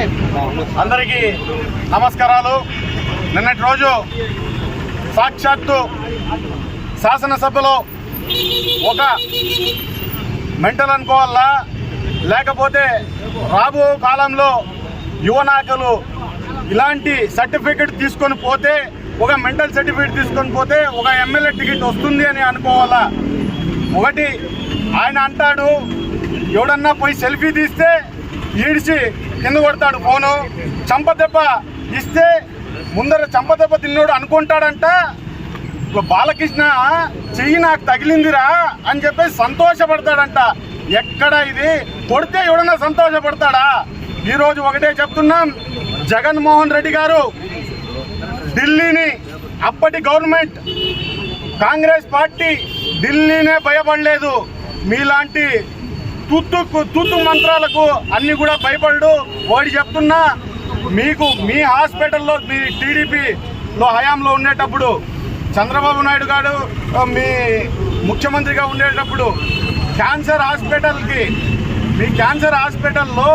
అందరికీ నమస్కారాలు. నిన్నటి రోజు సాక్షాత్తు శాసనసభలో ఒక మెంటల్ అనుకోవాలా? లేకపోతే రాబో కాలంలో యువ నాయకులు ఇలాంటి సర్టిఫికెట్ తీసుకొని పోతే ఒక మెంటల్ సర్టిఫికెట్ తీసుకొని పోతే ఒక ఎమ్మెల్యే టికెట్ వస్తుంది అని అనుకోవాలా? ఒకటి ఆయన అంటాడు ఎవడన్నా పోయి సెల్ఫీ తీస్తే ఈడిచి కింద కొడతాడు ఫోను. చంపదెబ్బ ఇస్తే ముందర చంపదెబ్బ తిన్నోడు అనుకుంటాడంట. బాలకృష్ణ చెయ్యి నాకు తగిలిందిరా అని చెప్పేసి సంతోషపడతాడంట. ఎక్కడ ఇది? కొడితే ఎవడన్నా సంతోషపడతాడా? ఈరోజు ఒకటే చెప్తున్నాం జగన్మోహన్ రెడ్డి గారు ఢిల్లీని అప్పటి గవర్నమెంట్ కాంగ్రెస్ పార్టీ ఢిల్లీనే భయపడలేదు. మీలాంటి తూత్తు తూత్తు మంత్రాలకు అన్ని కూడా భయపడు ఓడి చెప్తున్నా మీకు మీ హాస్పిటల్లో మీ టీడీపీలో హయాంలో ఉండేటప్పుడు చంద్రబాబు నాయుడు గారు మీ ముఖ్యమంత్రిగా ఉండేటప్పుడు క్యాన్సర్ హాస్పిటల్కి మీ క్యాన్సర్ హాస్పిటల్లో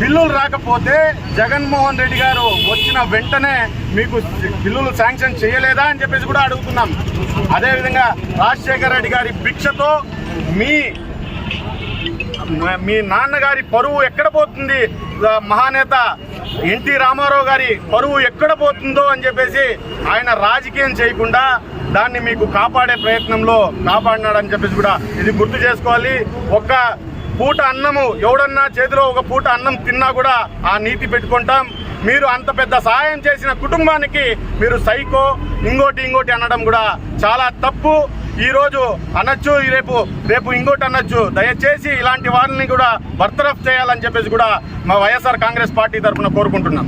బిల్లులు రాకపోతే జగన్మోహన్ రెడ్డి గారు వచ్చిన వెంటనే మీకు బిల్లులు శాంక్షన్ చేయలేదా అని చెప్పేసి కూడా అడుగుతున్నాం. అదేవిధంగా రాజశేఖర రెడ్డి గారి భిక్షతో మీ మీ నాన్నగారి పరువు ఎక్కడ పోతుంది? మహానేత ఎన్టీ రామారావు గారి పరువు ఎక్కడ పోతుందో అని చెప్పేసి ఆయన రాజకీయం చేయకుండా దాన్ని మీకు కాపాడే ప్రయత్నంలో కాపాడినాడని చెప్పేసి కూడా ఇది గుర్తు చేసుకోవాలి. ఒక్క పూట అన్నము ఎవడన్నా చేతిలో ఒక పూట అన్నం తిన్నా కూడా ఆ నీతి పెట్టుకుంటాం. మీరు అంత పెద్ద సహాయం చేసిన కుటుంబానికి మీరు సైకో ఇంకోటి ఇంకోటి అనడం కూడా చాలా తప్పు. ఈ రోజు అనొచ్చు ఈ రేపు రేపు ఇంకోటి అనొచ్చు. దయచేసి ఇలాంటి వారిని కూడా బర్తరఫ్ చేయాలని చెప్పేసి కూడా మా వైఎస్ఆర్ కాంగ్రెస్ పార్టీ తరఫున కోరుకుంటున్నాం.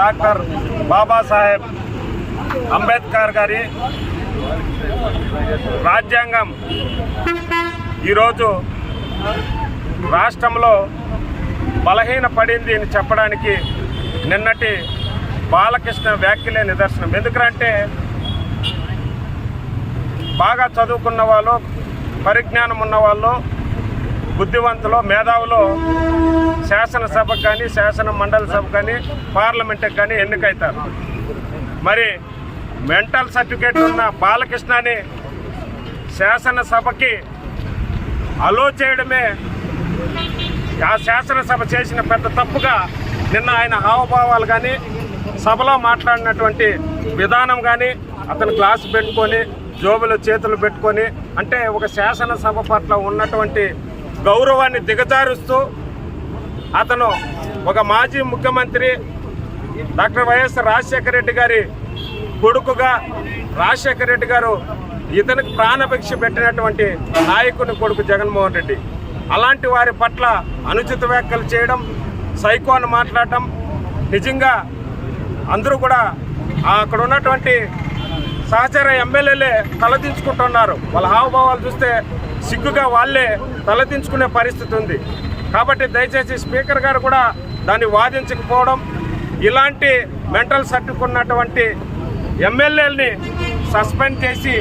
డాక్టర్ బాబాసాహెబ్ అంబేద్కర్ గారి రాజ్యాంగం. ఈరోజు రాష్ట్రంలో బలహీన పడింది అని చెప్పడానికి నిన్నటి బాలకృష్ణ వ్యాఖ్యలే నిదర్శనం. ఎందుకంటే బాగా చదువుకున్న వాళ్ళు పరిజ్ఞానం ఉన్న వాళ్ళు బుద్ధివంతులు మేధావులు శాసనసభకు కానీ శాసన మండలి సభ కానీ పార్లమెంట్కి కానీ ఎన్నికవుతారు మరి మెంటల్ సర్టిఫికేట్ ఉన్న బాలకృష్ణని శాసనసభకి అలో చేయడమే శాసనసభ చేసిన పెద్ద తప్పుగా నిన్న ఆయన హావభావాలు కానీ సభలో మాట్లాడినటువంటి విధానం కానీ అతను క్లాస్ పెట్టుకొని జోబులో చేతులు పెట్టుకొని అంటే ఒక శాసనసభ పట్ల ఉన్నటువంటి గౌరవాన్ని దిగజారుస్తూ అతను ఒక మాజీ ముఖ్యమంత్రి డాక్టర్ వైఎస్ రాజశేఖర రెడ్డి గారి కొడుకుగా రాజశేఖర రెడ్డి గారు ఇతనికి ప్రాణభిక్ష పెట్టినటువంటి నాయకుని కొడుకు జగన్మోహన్ రెడ్డి. అలాంటి వారి పట్ల అనుచిత వ్యాఖ్యలు చేయడం సైకో అని మాట్లాడటం నిజంగా అందరూ కూడా అక్కడ ఉన్నటువంటి సహచర ఎమ్మెల్యేలే తలదించుకుంటున్నారు. వాళ్ళ హావభావాలు చూస్తే సిగ్గుగా వాళ్ళే తలదించుకునే పరిస్థితి ఉంది. కాబట్టి దయచేసి స్పీకర్ గారు కూడా దాన్ని వాదించకపోవడం ఇలాంటి మెంటల్ సర్టుకున్నటువంటి ఉన్నటువంటి ఎమ్మెల్యేలని సస్పెండ్ చేసి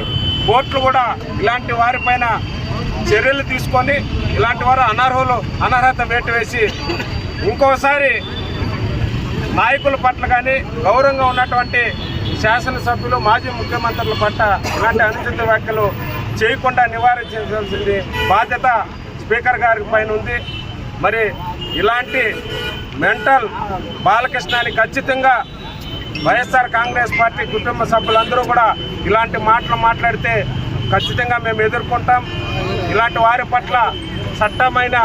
కోర్టులు కూడా ఇలాంటి వారిపైన చర్యలు తీసుకొని ఇలాంటి వారు అనర్హులు అనర్హత వేటు వేసి ఇంకోసారి నాయకుల పట్ల కానీ గౌరవంగా ఉన్నటువంటి శాసనసభ్యులు మాజీ ముఖ్యమంత్రుల పట్ల ఇలాంటి అనుచిత వ్యాఖ్యలు చేయకుండా నివారించాల్సింది బాధ్యత స్పీకర్ గారి పైన ఉంది. మరి ఇలాంటి మెంటల్ బాలకృష్ణాన్ని ఖచ్చితంగా వైఎస్ఆర్ కాంగ్రెస్ పార్టీ కుటుంబ సభ్యులందరూ కూడా ఇలాంటి మాటలు మాట్లాడితే ఖచ్చితంగా మేము ఎదుర్కొంటాం. ఇలాంటి వారి పట్ల చట్టమైన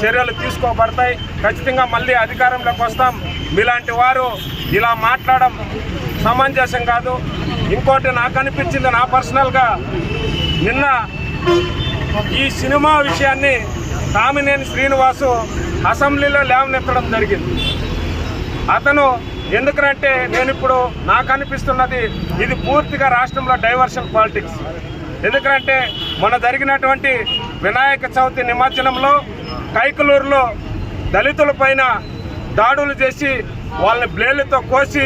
చర్యలు తీసుకోబడతాయి. ఖచ్చితంగా మళ్ళీ అధికారంలోకి వస్తాం. మీలాంటి వారు ఇలా మాట్లాడడం సమంజసం కాదు. ఇంకోటి నాకు అనిపించింది నా పర్సనల్గా నిన్న ఈ సినిమా విషయాన్ని కామినేని శ్రీనివాసు అసెంబ్లీలో లేవనెత్తడం జరిగింది. అతను ఎందుకంటే నేను ఇప్పుడు నాకు అనిపిస్తున్నది ఇది పూర్తిగా రాష్ట్రంలో డైవర్షన్ పాలిటిక్స్. ఎందుకంటే మొన్న జరిగినటువంటి వినాయక చవితి నిమజ్జనంలో కైకలూరులో దళితుల పైన దాడులు చేసి వాళ్ళని బ్లేడ్లతో కోసి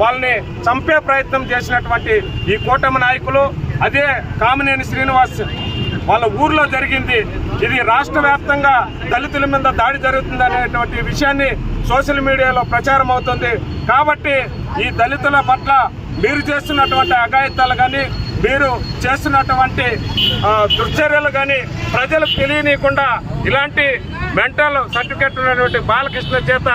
వాళ్ళని చంపే ప్రయత్నం చేసినటువంటి ఈ కూటమి నాయకులు అదే కామినేని శ్రీనివాస్ వాళ్ళ ఊర్లో జరిగింది. ఇది రాష్ట్ర వ్యాప్తంగా దళితుల మీద దాడి జరుగుతుంది అనేటువంటి విషయాన్ని సోషల్ మీడియాలో ప్రచారం అవుతుంది. కాబట్టి ఈ దళితుల పట్ల మీరు చేస్తున్నటువంటి అఘాయిత్యాలు కానీ మీరు చేస్తున్నటువంటి దుర్చర్యలు కానీ ప్రజలకు తెలియనీయకుండా ఇలాంటి మెంటల్ సర్టిఫికెట్ ఉన్నటువంటి బాలకృష్ణ చేత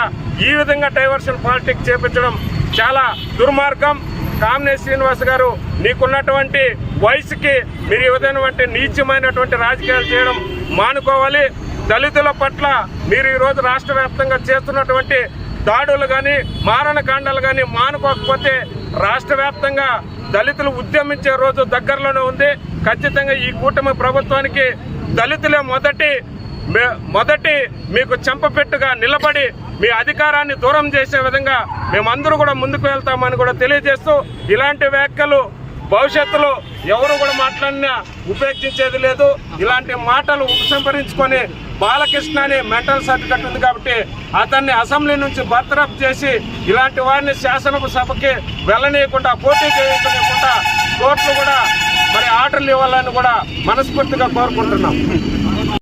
ఈ విధంగా డైవర్షన్ పాలిటిక్స్ చేపించడం చాలా దుర్మార్గం. కామినే శ్రీనివాస్ గారు నీకున్నటువంటి వయసుకి మీరు ఈ విధమైనటువంటి నీచమైనటువంటి రాజకీయాలు చేయడం మానుకోవాలి. దళితుల పట్ల మీరు ఈరోజు రాష్ట్ర వ్యాప్తంగా చేస్తున్నటువంటి దాడులు కానీ మారణకాండాలు కానీ మానుకోకపోతే రాష్ట్ర వ్యాప్తంగా దళితులు ఉద్యమించే రోజు దగ్గరలోనే ఉంది. ఖచ్చితంగా ఈ కూటమి ప్రభుత్వానికి దళితులే మొదటి మొదటి మీకు చెంపపెట్టుగా నిలబడి మీ అధికారాన్ని దూరం చేసే విధంగా మేమందరూ కూడా ముందుకు వెళ్తామని కూడా తెలియజేస్తూ ఇలాంటి వ్యాఖ్యలు భవిష్యత్తులో ఎవరు కూడా మాట్లాడినా ఉపేక్షించేది లేదు. ఇలాంటి మాటలు ఉపసంహరించుకొని బాలకృష్ణ అనే మెంటల్ సర్టిఫికెట్ ఉంది కాబట్టి అతన్ని అసెంబ్లీ నుంచి బర్తరఫ్ చేసి ఇలాంటి వారిని శాసనసభ సభకి వెళ్ళనీయకుండా పోటీ చేయకుండా కోర్టులు కూడా మరి ఆర్డర్లు ఇవ్వాలని కూడా మనస్ఫూర్తిగా కోరుకుంటున్నాం.